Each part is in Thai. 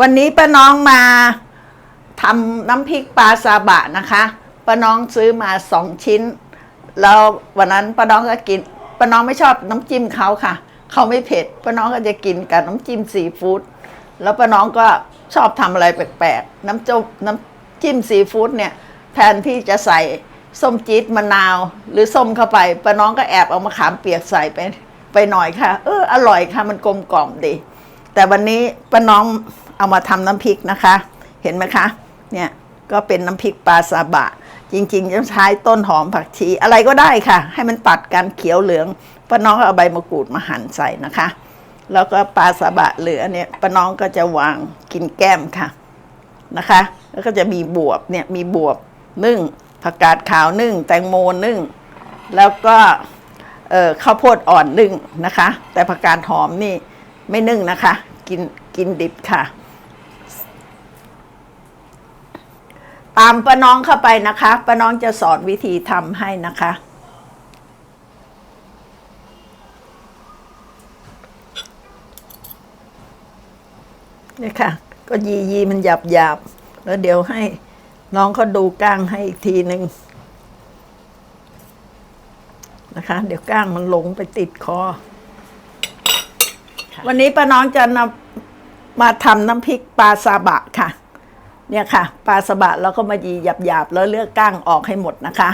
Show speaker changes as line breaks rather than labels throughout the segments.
วันนี้ป้าน้องมาทำน้ำพริกปลาซาบะนะคะป้าน้องซื้อมาสองชิ้น แล้ววันนั้นป้าน้องก็กินป้าน้องไม่ชอบน้ำจิ้มเขาค่ะ เขาไม่เผ็ดป้าน้องก็จะกินกับน้ำจิ้มซีฟู้ดแล้วป้าน้องก็ชอบทำอะไรแปลกๆ น้ำจุน้ำจิ้มซีฟู้ดเนี่ยแทนที่จะใส่ส้มจี๊ดมะนาว หรือส้มเข้าไปป้าน้องก็แอบเอามะขามเปียกใส่ไปไปหน่อยค่ะ เอออร่อยค่ะมันกลมกล่อมดี แต่วันนี้ป้าน้อง เอามาทำน้ำพริกนะคะ เห็นไหมคะ เนี่ยก็เป็นน้ำพริกปลาซาบะ จริงๆจะใช้ต้นหอมผักชีอะไรก็ได้ค่ะ ให้มันตัดกันเขียวเหลืองป้าน้องเอาใบมะกรูดมาหั่นใส่นะคะ แล้วก็ปลาซาบะเหลือเนี่ยป้าน้องก็จะวางกินแก้มค่ะนะคะ แล้วก็จะมีบวบเนี่ยมีบวบนึ่งผักกาดขาวนึ่ง แตงโมนึ่ง แล้วก็เอ่อข้าวโพดอ่อนนึ่งนะคะ แต่ผักกาดหอมนี่ไม่นึ่งนะคะ กินกินดิบค่ะ ตามป้าน้องเข้าไปนะคะป้าน้องจะสอนวิธีทำให้นะคะนี่ค่ะ ก็ยียีมันหยาบหยาบๆแล้วเดี๋ยวให้น้องเขาดูก้างให้อีกทีหนึ่งนะคะ เดี๋ยวก้างมันหลงไปติดคอ วันนี้ป้าน้องจะนำมาทำน้ำพริกปลาซาบะค่ะ เนี่ยค่ะปลาซาบะเราก็มายีหยาบๆแล้วเลือกก้างออกให้หมดนะคะ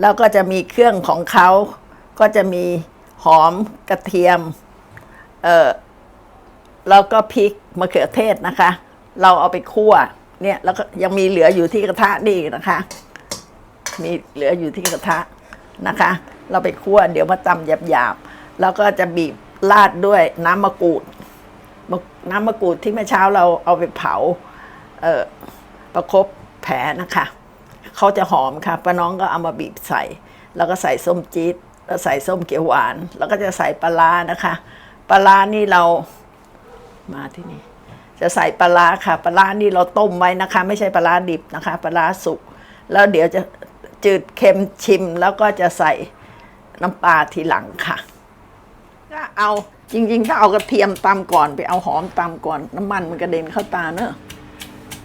แล้วก็จะมีเครื่องของเขาก็จะมีหอมกระเทียมเออแล้วก็พริกมะเขือเทศนะคะ เราเอาไปคั่วเนี่ยแล้วก็ยังมีเหลืออยู่ที่กระทะนี่นะคะ มีเหลืออยู่ที่กระทะนะคะ เราไปคั่วเดี๋ยวมาตำหยาบๆแล้วก็จะบีบราดด้วยน้ำมะกรูดน้ำมะกรูดที่เมื่อเช้าเราเอาไปเผา เออประคบแผลนะคะเขาจะหอมค่ะป้าน้องก็เอามาบีบใส่ แล้วก็ใส่ส้มจี๊ดแล้วใส่ส้มเขียวหวาน แล้วก็จะใส่ปลาร้านะคะปลาร้านี่เรามาที่นี่จะใส่ปลาร้าค่ะปลาร้านี่เราต้มไว้นะคะ ไม่ใช่ปลาร้าดิบนะคะปลาร้าสุก แล้วเดี๋ยวจะจืดเค็มชิม แล้วก็จะใส่น้ำปลาทีหลังค่ะก็เอาจริงๆถ้าเอากระเทียมตำก่อนไปเอาหอมตำก่อนน้ำมันมันกระเด็นเข้าตาเนอะ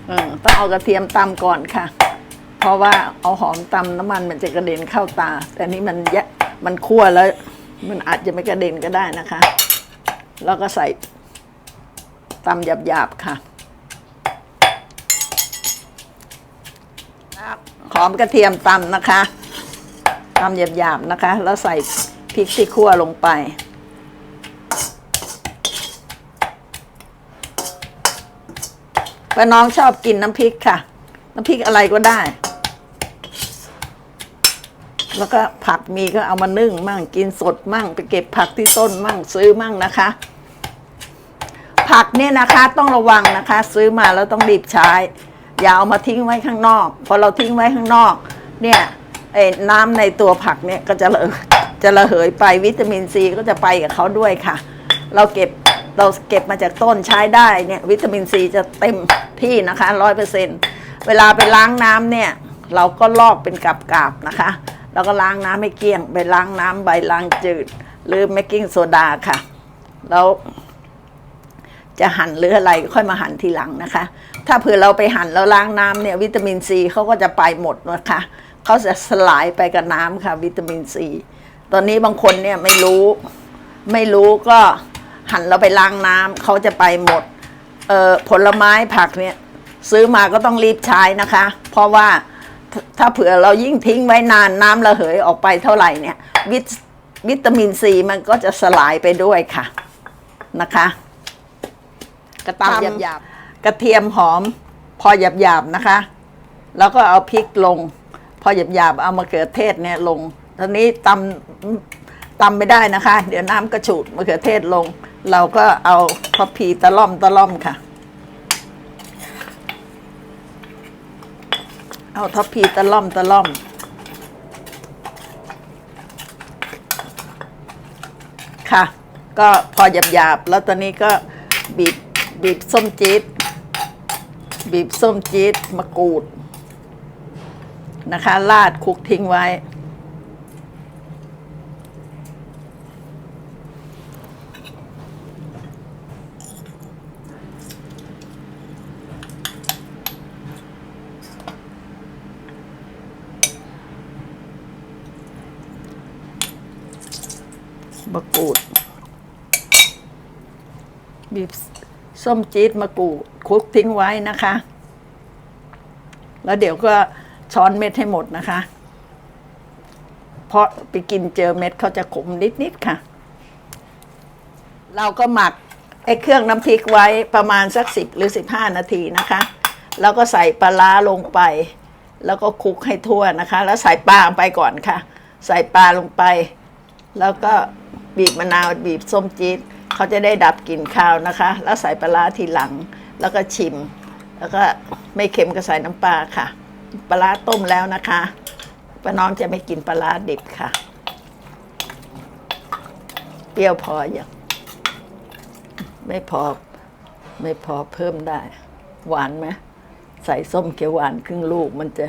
เออต้องเอากระเทียมตำก่อนค่ะ เพราะว่าเอาหอมตำน้ำมันมันจะกระเด็นเข้าตา แต่นี่มันแยะมันคั่วแล้ว มันอาจจะไม่กระเด็นก็ได้นะคะ แล้วก็ใส่ตำหยาบๆค่ะหอมกระเทียมตำนะคะตำหยาบๆนะคะ แล้วใส่พริกที่คั่วลงไป ป้าน้องชอบกินน้ำพริกค่ะ น้ำพริกอะไรก็ได้ แล้วก็ผักมีก็เอามานึ่งมั่งกินสดมั่ง ไปเก็บผักที่ต้นมั่งซื้อมั่งนะคะ ผักเนี่ยนะคะต้องระวังนะคะ ซื้อมาแล้วต้องรีบใช้ อย่าเอามาทิ้งไว้ข้างนอก พอเราทิ้งไว้ข้างนอก เนี่ยไอ้น้ำในตัวผักเนี่ยก็จะระจะระเหยไปวิตามินซีก็จะไปกับเขาด้วยค่ะ เราเก็บ เราเก็บมาจากต้นใช้ได้เนี่ยวิตามินซีจะเต็มที่นะคะร้อยเปอร์เซ็นเวลาไปล้างน้ำเนี่ยเราก็ลอกเป็นกับกาบนะคะ แล้วก็ล้างน้ำให้เกลี้ยง ไปล้างน้ำใบล้างจืด หรือเมกกิ้งโซดาค่ะ แล้วจะหั่นหรืออะไรค่อยมาหั่นทีหลังนะคะ ถ้าเผื่อเราไปหั่นแล้วล้างน้ำเนี่ยวิตามินซีเขาก็จะไปหมดนะคะเขาจะสลายไปกับน้ำค่ะ วิตามินซีตอนนี้บางคนเนี่ยไม่รู้ไม่รู้ก็ หั่นเราไปล้างน้ำเขาจะไปหมดเอ่อผลไม้ผักเนี่ยซื้อมาก็ต้องรีบใช้นะคะ เพราะว่าถ้าถ้าเผื่อเรายิ่งทิ้งไว้นานน้ำระเหยออกไปเท่าไหร่เนี่ยวิตวิตามินซีมันก็จะสลายไปด้วยค่ะนะคะ กระตำหยาบๆกระเทียมหอม พอหยาบๆนะคะ แล้วก็เอาพริกลง พอหยาบๆเอามะเขือเทศเนี่ยลงตอนนี้ตำตำไม่ได้นะคะ เดี๋ยวน้ำกระฉูดมะเขือเทศลง เราก็เอาพอพีตะล่อมตะล่อมค่ะ เอาทัพพีตะล่อมตะล่อม ค่ะ ก็พอหยาบๆแล้วตอนนี้ก็บีบบีบส้มจี๊ดบีบส้มจี๊ดมะกรูดนะคะลาดคุกทิ้งไว้ มะกรูด บีบส้มจี๊ดมะกรูดคลุกทิ้งไว้นะคะ แล้วเดี๋ยวก็ช้อนเม็ดให้หมดนะคะ เพราะไปกินเจอเม็ดเขาจะขมนิด ๆ ค่ะ เราก็หมักไอ้เครื่องน้ำพริกไว้ประมาณสักสิบหรือสิบห้านาทีนะคะ แล้วก็ใส่ปลาร้าลงไป แล้วก็คลุกให้ทั่วนะคะ แล้วใส่ปลาลงไปก่อนค่ะ ใส่ปลาลงไป แล้วก็ บีบมะนาวบีบส้มจี๊ดเขาจะได้ดับกลิ่นคาวนะคะ แล้วใส่ปลาทีหลังแล้วก็ชิม แล้วก็ไม่เค็มก็ใส่น้ำปลาค่ะ ปลาต้มแล้วนะคะป้าน้องจะไม่กินปลาดิบค่ะ เปรี้ยวพออย่างไม่พอไม่พอเพิ่มได้ หวานไหมใส่ส้มเขียวหวานครึ่งลูกมันจะ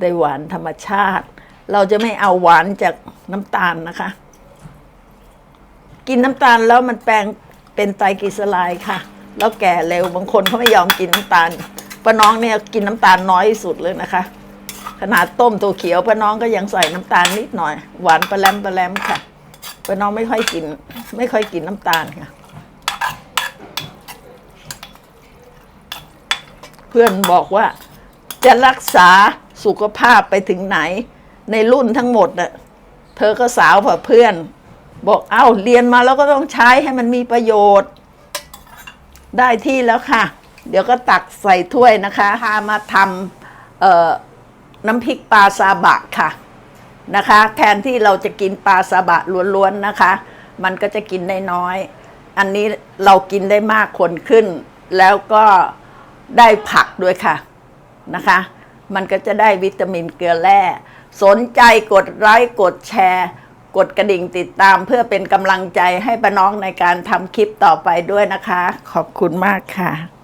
ได้หวานธรรมชาติ เราจะไม่เอาหวานจากน้ำตาลนะคะ กินน้ำตาลแล้วมันแปลงเป็นไตรกลีเซอไรด์ค่ะ แล้วแก่เร็วบางคนเขาไม่ยอมกินน้ำตาลป้าน้องเนี่ยกินน้ำตาลน้อยที่สุดเลยนะคะ ขนาดต้มตัวเขียวป้าน้องก็ยังใส่น้ำตาลนิดหน่อย หวานปลาแรมปลาแรมค่ะป้าน้องไม่ค่อยกิน ไม่ค่อยกินน้ำตาลค่ะ เพื่อนบอกว่าจะรักษาสุขภาพไปถึงไหน ในรุ่นทั้งหมดน่ะเธอก็สาวกว่าเพื่อน บอกเอ้าเรียนมาแล้วก็ต้องใช้ให้มันมีประโยชน์ ได้ที่แล้วค่ะ เดี๋ยวก็ตักใส่ถ้วยนะคะพามาทำน้ำพริกปลาซาบะค่ะนะคะ แทนที่เราจะกินปลาซาบะล้วนๆนะคะ มันก็จะกินได้น้อย อันนี้เรากินได้มากคนขึ้น แล้วก็ได้ผักด้วยค่ะนะคะ มันก็จะได้วิตามินเกลือแร่ สนใจกดไลค์กดแชร์ กดกระดิ่งติดตามเพื่อเป็นกำลังใจให้ป้าน้องในการทำคลิปต่อไปด้วยนะคะ ขอบคุณมากค่ะ